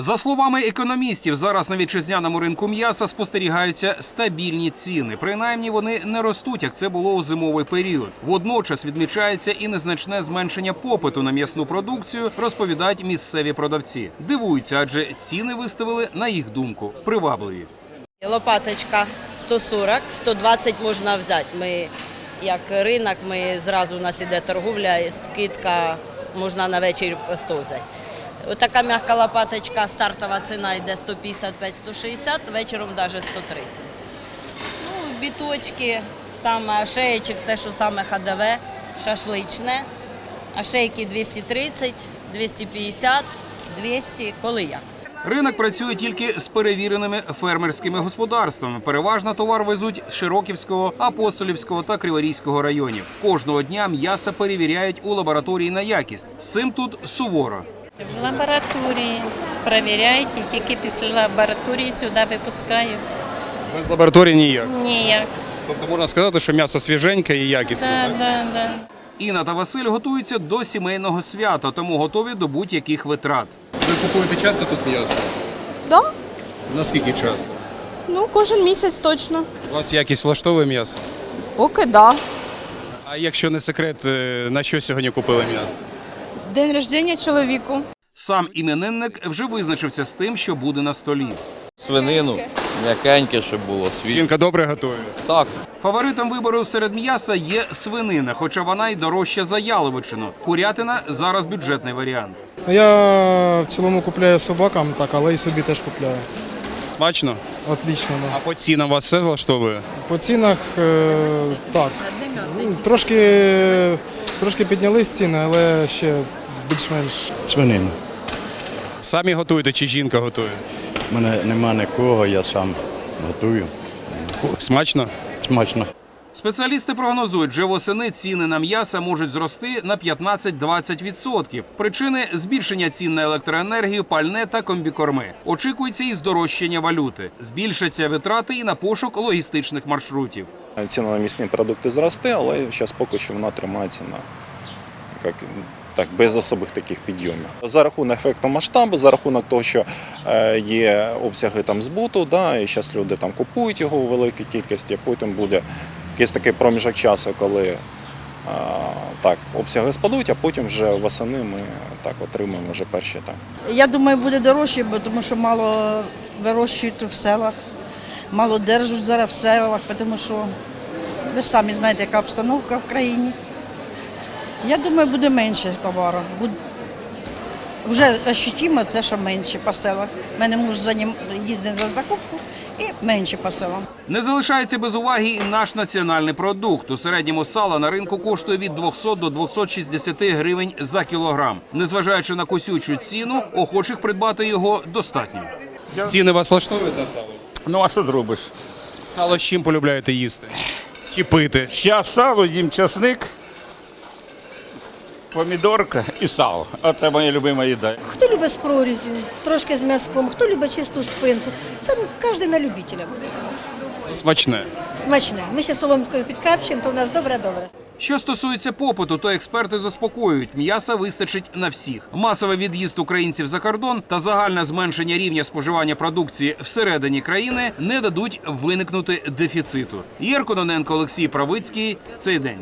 За словами економістів, зараз на вітчизняному ринку м'яса спостерігаються стабільні ціни. Принаймні вони не ростуть, як це було у зимовий період. Водночас відмічається і незначне зменшення попиту на м'ясну продукцію, розповідають місцеві продавці. Дивуються, адже ціни виставили на їх думку привабливі. Лопаточка 140, 120 можна взяти. Ми як ринок, ми зразу у нас іде торговля, скидка можна на вечір по 100 взяти. Отака м'яка лопаточка, стартова ціна йде 155-160, вечором навіть 130. Ну, біточки, саме шеєчок, те, що саме ходове, шашличне, а шейки 230, 250, 200, коли як. Ринок працює тільки з перевіреними фермерськими господарствами. Переважно товар везуть з Широківського, Апостолівського та Криворізького районів. Кожного дня м'ясо перевіряють у лабораторії на якість. З цим тут суворо. В лабораторії перевіряють і тільки після лабораторії сюди випускаю. Без лабораторії ніяк. Ніяк. Тобто можна сказати, що м'ясо свіженьке і якісне. Да, да, да. Інна та Василь готуються до сімейного свята, тому готові до будь-яких витрат. Ви купуєте часто тут м'ясо? Да? Наскільки часто? Ну, кожен місяць точно. У вас якість влаштовує м'ясо? Поки да. А якщо не секрет, е, на що сьогодні купили м'ясо? День рождення чоловіку. Сам іменинник вже визначився з тим, що буде на столі. Свинину, м'якеньке, щоб було свіже. Жінка добре готує. Так, Фаворитом вибору серед м'яса є свинина, хоча вона й дорожча за яловичину. Курятина зараз бюджетний варіант. Я в цілому купляю собакам, так, але і собі теж купляю. Смачно? Отлично, А по цінам вас все влаштовує? По цінах е, так. Ну, Трошки, трошки піднялись ціни, але ще більш-менш. Свинину. Самі готуєте чи жінка готує? У мене нема нікого, я сам готую. Смачно? Смачно. Спеціалісти прогнозують, що восени ціни на м'ясо можуть зрости на 15-20%. Причини збільшення цін на електроенергію, пальне та комбікорми. Очікується і здорожчання валюти. Збільшаться витрати і на пошук логістичних маршрутів. Ціна на місні продукти зросте, але зараз поки що вона тримається на як, так, без особих таких підйомів. За рахунок ефекту масштабу, за рахунок того, що е, є обсяги там збуту, да, і зараз люди там купують його у великій кількості, а потім буде якийсь такий проміжок часу, коли е, так, обсяги спадуть, а потім вже восени ми так отримаємо вже перші там. Я думаю, буде дорожче, бо тому що мало вирощують в селах, мало держать зараз в селах, тому що ви ж самі знаєте, яка обстановка в країні. Я думаю, буде менше товару. Вже ощутимо це, що менше по селах. У мене муж їздить за закупку і менше по селам. Не залишається без уваги і наш національний продукт. У середньому сало на ринку коштує від 200 до 260 гривень за кілограм. Незважаючи на косючу ціну, охочих придбати його достатньо. Ціни вас влаштовують на сало? Ну а що зробиш? Сало з чим полюбляєте їсти? Чи пити? Щас сало, їм часник, помідорка і сало. Оце моя любима їда. Хто любить з прорізю, трошки з м'язком, хто любить чисту спинку. Це кожен на любителя. Смачне. Смачне. Ми ще соломкою підкапчуємо, то в нас добре-добре. Що стосується попиту, то експерти заспокоюють, м'яса вистачить на всіх. Масовий від'їзд українців за кордон та загальне зменшення рівня споживання продукції всередині країни не дадуть виникнути дефіциту. Єр Кононенко, Олексій Правицький. Цей день.